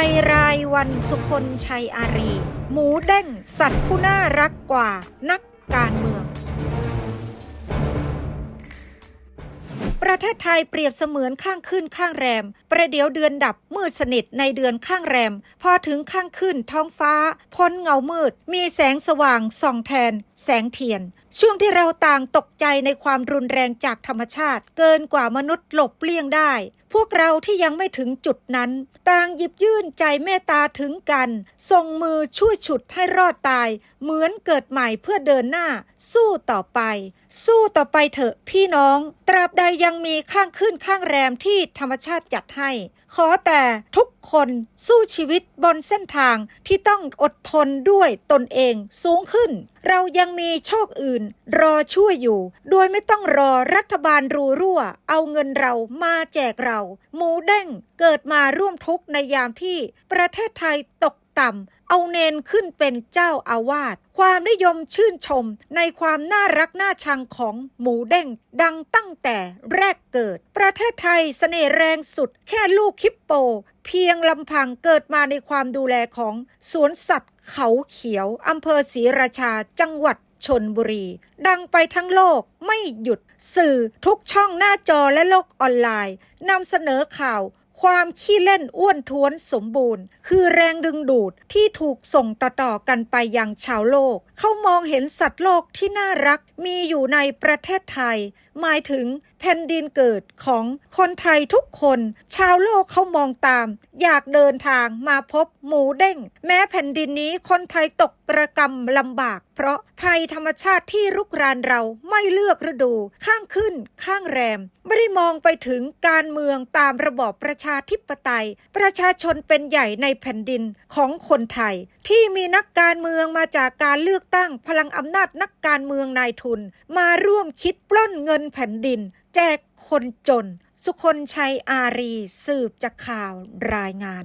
ายรายวันสุคนชัยอารี หมูเด้งสัตว์ผู้น่ารักกว่านักการเมือง ประเทศไทยเปรียบเสมือนข้างขึ้นข้างแรม ประเดี๋ยวเดือนดับมืดสนิทในเดือนข้างแรม พอถึงข้างขึ้นท้องฟ้า พ้นเงามืด มีแสงสว่างส่องแทน แสงเทียน ช่วงที่เราต่างตกใจในความรุนแรงจากธรรมชาติ เกินกว่ามนุษย์หลบเลี่ยงได้ พวกเราที่ยังไม่ถึงจุดนั้น ต่างหยิบยื่นใจเมตตาถึงกันส่งมือช่วยฉุดให้รอดตาย เหมือนเกิดใหม่เพื่อเดินหน้า สู้ต่อไป สู้ต่อไปเถอะพี่น้อง ตราบใดยังมีข้างขึ้นข้างแรมที่ธรรมชาติจัดให้ ขอแต่ทุกคนสู้ชีวิตบนเส้นทางที่ต้องอดทนด้วยตนเองสูงขึ้น เรายังมีโชคอื่น รอช่วยอยู่ โดยไม่ต้องรอรัฐบาลรูรั่ว เอาเงินเรามาแจกเรา หมูเด้งเกิดมาร่วมทุกข์ในยามที่ประเทศไทยตก ต่ำเอาเนนขึ้นเป็นเจ้าอาวาส ความนิยมชื่นชมในความน่ารักน่าชังของหมูเด้งดังตั้งแต่แรกเกิด ประเทศไทยเสน่ห์แรงสุดแค่ลูกคิปโป เพียงลำพังเกิดมาในความดูแลของสวนสัตว์เขาเขียวอำเภอศรีราชาจังหวัดชนบุรี ดังไปทั้งโลกไม่หยุดสื่อทุกช่องหน้าจอและโลกออนไลน์นำเสนอข่าว ความขี้เล่นอ้วนท้วนสมบูรณ์ คือแรงดึงดูดที่ถูกส่งต่อๆกันไปยังชาวโลก เขามองเห็นสัตว์โลกที่น่ารักมีอยู่ในประเทศไทย หมายถึงแผ่นดินเกิดของคนไทยทุกคน ชาวโลกเขามองตาม อยากเดินทางมาพบหมูเด้ง แม้แผ่นดินนี้คนไทยตกระกรรมลำบาก เพราะภัยธรรมชาติที่รุกรานเราไม่เลือกฤดู ข้างขึ้นข้างแรม ไม่ได้มองไปถึงการเมืองตามระบอบประชาธิปไตย ประชาชนเป็นใหญ่ในแผ่นดินของคนไทย ที่มีนักการเมืองมาจากการเลือกตั้งพลังอำนาจนักการเมืองนายทุน มาร่วมคิดปล้นเงินแผ่นดิน แจกคนจน สุคนชัยอารีสืบจากข่าวรายงาน